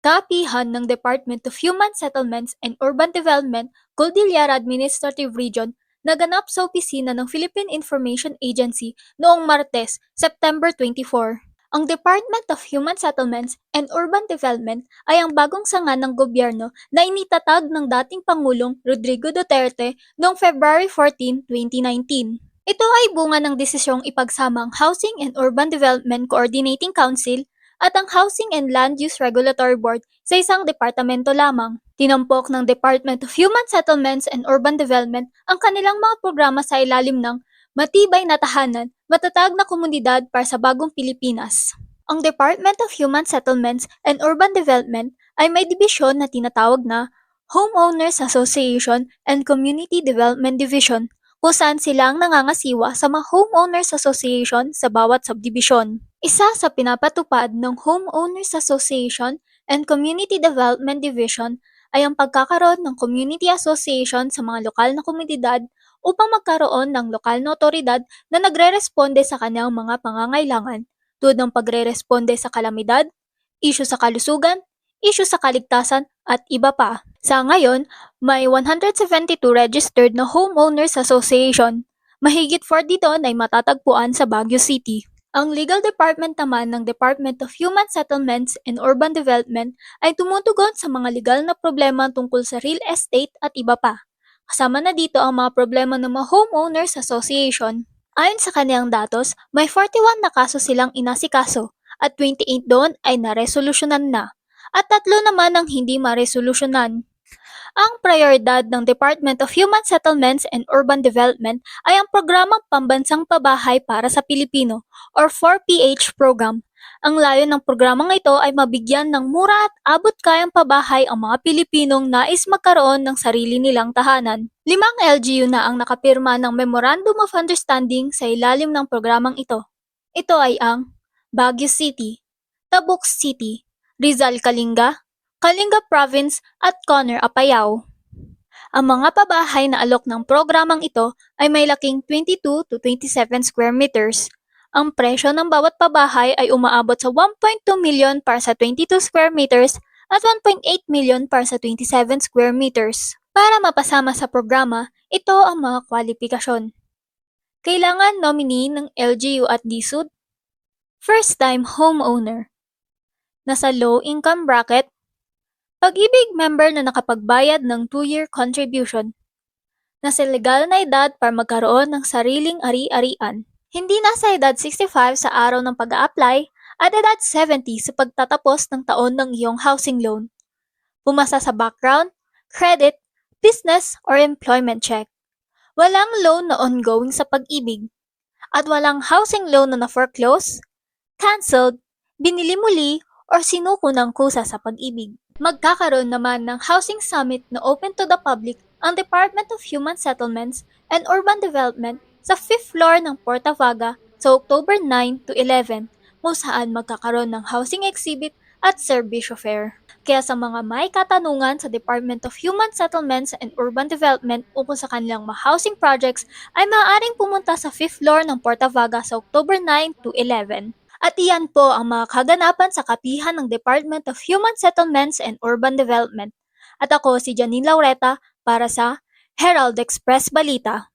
Kaapihan ng Department of Human Settlements and Urban Development, Cordillera Administrative Region, naganap sa opisina ng Philippine Information Agency noong Martes, September 24. Ang Department of Human Settlements and Urban Development ay ang bagong sanga ng gobyerno na initatag ng dating Pangulong Rodrigo Duterte noong February 14, 2019. Ito ay bunga ng desisyong ipagsama ang Housing and Urban Development Coordinating Council at ang Housing and Land Use Regulatory Board sa isang departamento lamang. Tinampok ng Department of Human Settlements and Urban Development ang kanilang mga programa sa ilalim ng Matibay na Tahanan, Matatag na Komunidad para sa Bagong Pilipinas. Ang Department of Human Settlements and Urban Development ay may dibisyon na tinatawag na Homeowners Association and Community Development Division kung saan sila ang nangangasiwa sa mga Homeowners Association sa bawat subdivision. Isa sa pinapatupad ng Homeowners Association and Community Development Division ay ang pagkakaroon ng community association sa mga lokal na komunidad upang magkaroon ng lokal na otoridad na nagre-responde sa kanyang mga pangangailangan tulad ng pagre-responde sa kalamidad, isyu sa kalusugan, isyu sa kaligtasan at iba pa. Sa ngayon, may 172 registered na homeowners association. Mahigit 40 doon ay matatagpuan sa Baguio City. Ang legal department naman ng Department of Human Settlements and Urban Development ay tumutugon sa mga legal na problema tungkol sa real estate at iba pa. Kasama na dito ang mga problema ng mga homeowners association. Ayon sa kaniyang datos, may 41 na kaso silang inasikaso at 28 doon ay naresolusyonan na at tatlo naman ang hindi maresolusyonan. Ang prioridad ng Department of Human Settlements and Urban Development ay ang programang Pambansang Pabahay para sa Pilipino or 4PH program. Ang layo ng programang ito ay mabigyan ng mura at abot kayang pabahay ang mga Pilipinong nais magkaroon ng sarili nilang tahanan. Limang LGU na ang nakapirma ng Memorandum of Understanding sa ilalim ng programang ito. Ito ay ang Baguio City, Tabuk City, Rizal Kalinga, Kalinga Province at Conner Apayao. Ang mga pabahay na alok ng programang ito ay may laking 22 to 27 square meters. Ang presyo ng bawat pabahay ay umaabot sa 1.2 million para sa 22 square meters at 1.8 million para sa 27 square meters. Para mapasama sa programa, ito ang mga kwalifikasyon. Kailangan nominee ng LGU at DSUD, first-time homeowner, nasa low income bracket, pag-ibig member na nakapagbayad ng 2-year contribution, nasa legal na edad para magkaroon ng sariling ari-arian, hindi nasa edad 65 sa araw ng pag apply at edad 70 sa pagtatapos ng taon ng iyong housing loan. Pumasa sa background, credit, business, or employment check. Walang loan na ongoing sa pag-ibig. At walang housing loan na na-foreclose, cancelled, binili muli, or sinuko ng kusa sa pag-ibig. Magkakaroon naman ng housing summit na open to the public ang Department of Human Settlements and Urban Development sa 5th floor ng Porta Vaga sa October 9 to 11 kung saan magkakaroon ng housing exhibit at service fair. Kaya sa mga may katanungan sa Department of Human Settlements and Urban Development ukol sa kanilang mga housing projects ay maaaring pumunta sa 5th floor ng Porta Vaga sa October 9 to 11. At iyan po ang mga kaganapan sa kapihan ng Department of Human Settlements and Urban Development. At ako si Janine Laureta para sa Herald Express Balita.